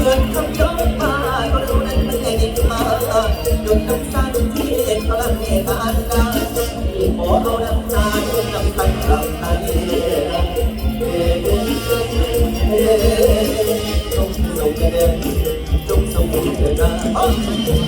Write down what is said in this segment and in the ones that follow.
เหมือนคำยกมาก็รู้นั้นมันจงมาหดน้ำตาหยุที่เห็นพลังเมตตาที่อเอาน้ำตาหยุดน้ำตาหลับตาเย็นจงส่งเดินจงส่งเดิน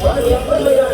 Vai, vai, vai, vai.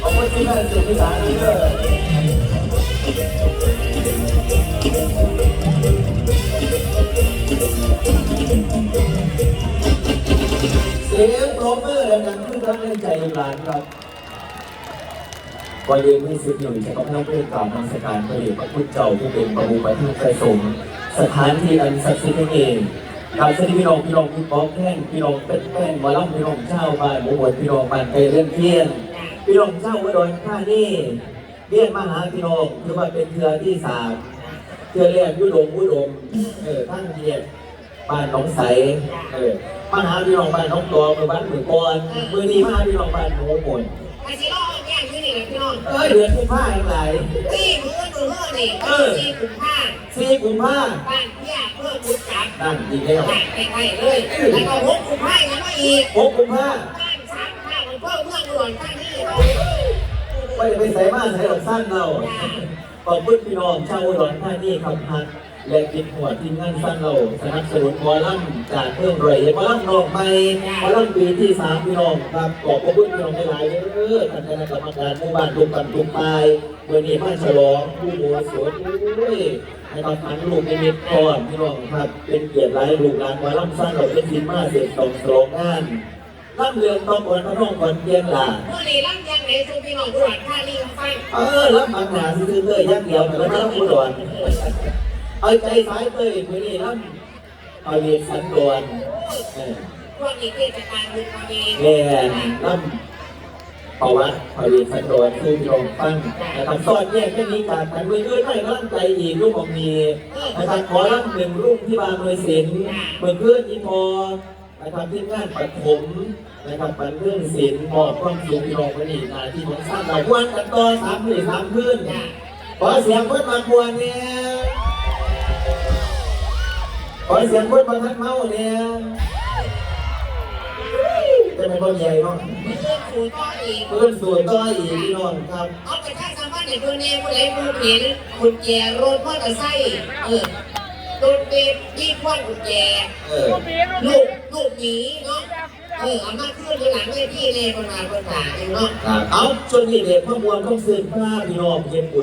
เอาไปที่บ้านสุดที่สานเลยเสียงปรบมือดังขึ้นกำลังใจลูกหลานครับวันเรียนที่สิบหนึ่จะต้องให้เพื่อนกล่าวนำสการพระเดชพระพุทธเจ้าผู้เป็นประมุขประเทศไทยสงฆ์สถานที่อันศักดิ์สิทธิ์เอง การเสด็จพี่น้องพี่น้องพี่น้องแท่งพี่น้องเป็นแท่งวาล่ำพี่น้องเจ้าบ้านหมู่บวชพี่น้องบ้านไกลเรื่องเที่ยงพี่น้องเจ้าอุดรธานี่เรียนมาหาพี่น้องคือว่าเป็นเทือที่สามเทือแรกยุโรปยุโรปเออทั้งเรียนบ้านหนองใสเออมาหาพี่น้องบ้านน้องตัวมือบ้านมือก่อนมือนี้มาหาพี่น้องบ้านหนูหมด นี่ยคือนี่แหละพี่น้องเอ้ยเดือนกุมภาพันธ์หลายนี่มือมือมือนี่ก็สี่กุมภาสี่กุมภาพันธ์บ้านเพี้ยเพื่อมุดจับนั่นอีกแล้วบ้านใกลเลยแล้วก็หกกุมภายังไม่อีกหกกุมภาพันธ์บ้านสามภาวมันเพิ่มเมื่อหลวงข้างนี้เราไม่ได้ไปใส่บ้านใส่หลังสร้างเราขอบคุณพี่น้องชาวอุดรธานีครับพัก และกินหัวทีมงานสร้างเราสนับสนุนหมอลำจากเพื่อนรอยหมอลำนอกใหม่หมอลำปีที่สามพี่น้องครับขอบพระคุณพี่น้องหลายๆเด้อท่านคณะกรรมการหมู่บ้านทุกกันทุกไปลายวันนี้มาฉลองผู้บัวสวนอุ้ยให้มาทันลูกนิมิตก่อนพี่น้องครับ เป็นเกียรติหลายลูกหลานมาล่ำสร้างเราเป็นทีมมาเสร็จสองสองงานล่ำเรืองต้องก่อนพระน้องก่อนเพียงหลาเมื่อนี้ร่ำยังไหนสู้พี่น้องหลวงข้างนี้ฟังเออรับมังหนาซื้อเลยยักเดียวแต่ละน้ำอุดร เอาใจสายเตยมือนี่ล่ำเอาเรียนสันดวนพวกนี้เทศกาลบุญมามีแม่ยล่ำประวัติเอาเรีสันดวนคือพี่น้งฟังนะครับสอนแยกแค่นี้การกันมือด้วยไม่ก็ล่ำใจอีกลูกของมีนะครับขอรับหนึ่งรุ่งที่บางหน่วยศิลป์เมื่อเพื่อนอีพอนะครับที่งานปัดผมนะครับปัดเรื่องศิลป์มอบความสุขพี่น้องวันนี้นาที่ของสร้างหลายวันกันต่อสามหมื่นสามคืนขอเสียงเพื่อนมาควรเนี่ย ขอเสียงเพื่อนมาทักเมาเนี่ยจะเป็นคนใหญ่เนาะเพื่อนสู่ต่ออีกเพื่อนส่วนต่ออีกพี่น้องครับ เอาไปท่าสามารถเด็กคนนี้คนเล็กคนเห็นคุณแจรถมอเตอร์ไซค์เออโดนเบรกยี่ห้อกุญแจเออลูกลูกหนีเนาะเออเอามาขึ้นอยู่หลังเวทีเลยคนมาคนต่างเนาะครับเอาช่วงนี้เด็กข้อมูลต้องซื้อผ้าพี่น้องเย็นบุ